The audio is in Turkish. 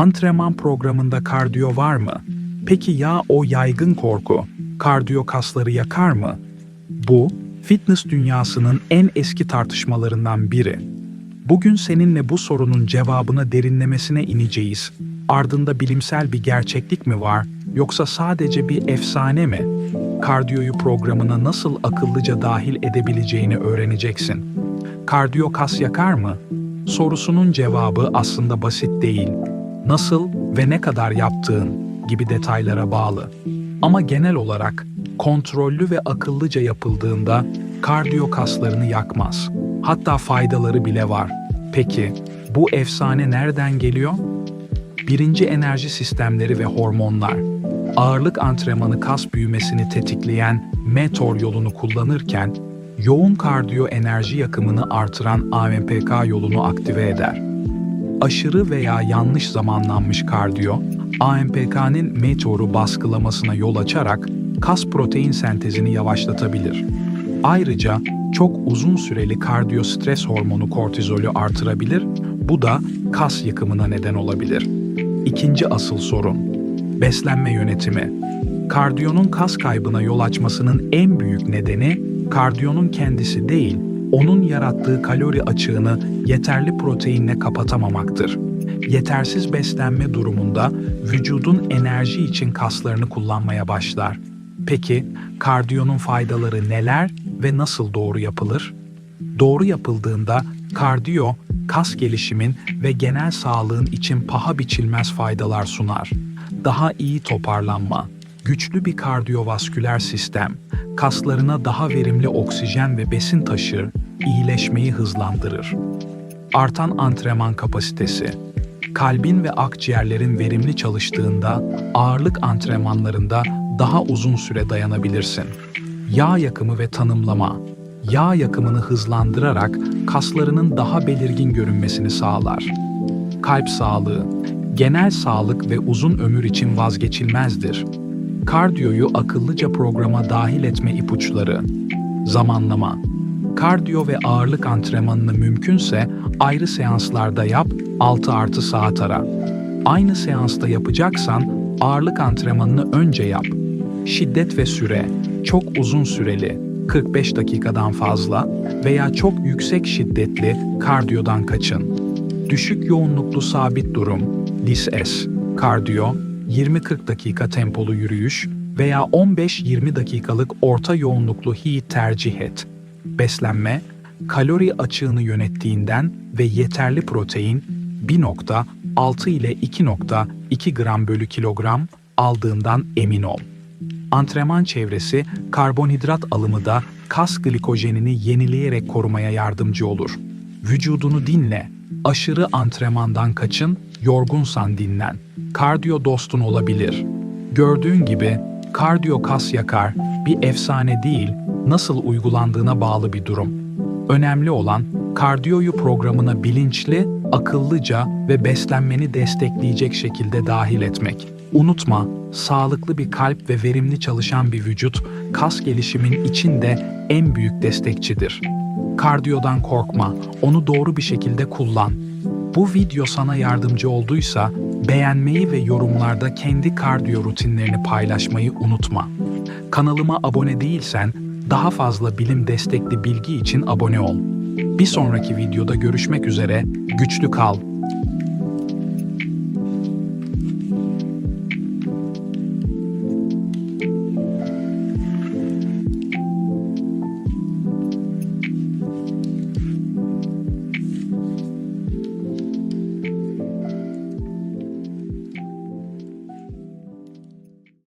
Antrenman programında kardiyo var mı? Peki ya o yaygın korku, kardiyo kasları yakar mı? Bu, fitness dünyasının en eski tartışmalarından biri. Bugün seninle bu sorunun cevabına derinlemesine ineceğiz. Ardında bilimsel bir gerçeklik mi var yoksa sadece bir efsane mi? Kardiyoyu programına nasıl akıllıca dahil edebileceğini öğreneceksin. Kardiyo kas yakar mı? Sorusunun cevabı aslında basit değil. Nasıl ve ne kadar yaptığın gibi detaylara bağlı. Ama genel olarak kontrollü ve akıllıca yapıldığında kardiyo kaslarını yakmaz. Hatta faydaları bile var. Peki bu efsane nereden geliyor? Birinci enerji sistemleri ve hormonlar. Ağırlık antrenmanı kas büyümesini tetikleyen METOR yolunu kullanırken yoğun kardiyo enerji yakımını artıran AMPK yolunu aktive eder. Aşırı veya yanlış zamanlanmış kardiyo, AMPK'nın METOR'u baskılamasına yol açarak kas protein sentezini yavaşlatabilir. Ayrıca çok uzun süreli kardiyo stres hormonu kortizolü artırabilir, bu da kas yıkımına neden olabilir. İkinci asıl sorun, beslenme yönetimi. Kardiyonun kas kaybına yol açmasının en büyük nedeni kardiyonun kendisi değil, onun yarattığı kalori açığını yeterli proteinle kapatamamaktır. Yetersiz beslenme durumunda vücudun enerji için kaslarını kullanmaya başlar. Peki kardiyonun faydaları neler ve nasıl doğru yapılır? Doğru yapıldığında kardiyo, kas gelişimin ve genel sağlığın için paha biçilmez faydalar sunar. Daha iyi toparlanma, güçlü bir kardiyovasküler sistem, kaslarına daha verimli oksijen ve besin taşır, iyileşmeyi hızlandırır. Artan antrenman kapasitesi, kalbin ve akciğerlerin verimli çalıştığında ağırlık antrenmanlarında daha uzun süre dayanabilirsin. Yağ yakımı ve tanımlama, yağ yakımını hızlandırarak kaslarının daha belirgin görünmesini sağlar. Kalp sağlığı, genel sağlık ve uzun ömür için vazgeçilmezdir. Kardiyoyu akıllıca programa dahil etme ipuçları. Zamanlama. Kardiyo ve ağırlık antrenmanını mümkünse ayrı seanslarda yap, 6 artı saat ara. Aynı seansta yapacaksan ağırlık antrenmanını önce yap. Şiddet ve süre, çok uzun süreli, 45 dakikadan fazla veya çok yüksek şiddetli kardiyodan kaçın. Düşük yoğunluklu sabit durum, LIS-S, kardiyo, 20-40 dakika tempolu yürüyüş veya 15-20 dakikalık orta yoğunluklu HIIT tercih et. Beslenme, kalori açığını yönettiğinden ve yeterli protein 1.6 ile 2.2 gram bölü kilogram aldığından emin ol. Antrenman çevresi karbonhidrat alımı da kas glikojenini yenileyerek korumaya yardımcı olur. Vücudunu dinle. Aşırı antrenmandan kaçın, yorgunsan dinlen. Kardiyo dostun olabilir. Gördüğün gibi kardiyo kas yakar, bir efsane değil, nasıl uygulandığına bağlı bir durum. Önemli olan kardiyoyu programına bilinçli, akıllıca ve beslenmeni destekleyecek şekilde dahil etmek. Unutma, sağlıklı bir kalp ve verimli çalışan bir vücut, kas gelişimin içinde en büyük destekçidir. Kardiyodan korkma, onu doğru bir şekilde kullan. Bu video sana yardımcı olduysa beğenmeyi ve yorumlarda kendi kardiyo rutinlerini paylaşmayı unutma. Kanalıma abone değilsen daha fazla bilim destekli bilgi için abone ol. Bir sonraki videoda görüşmek üzere, güçlü kal.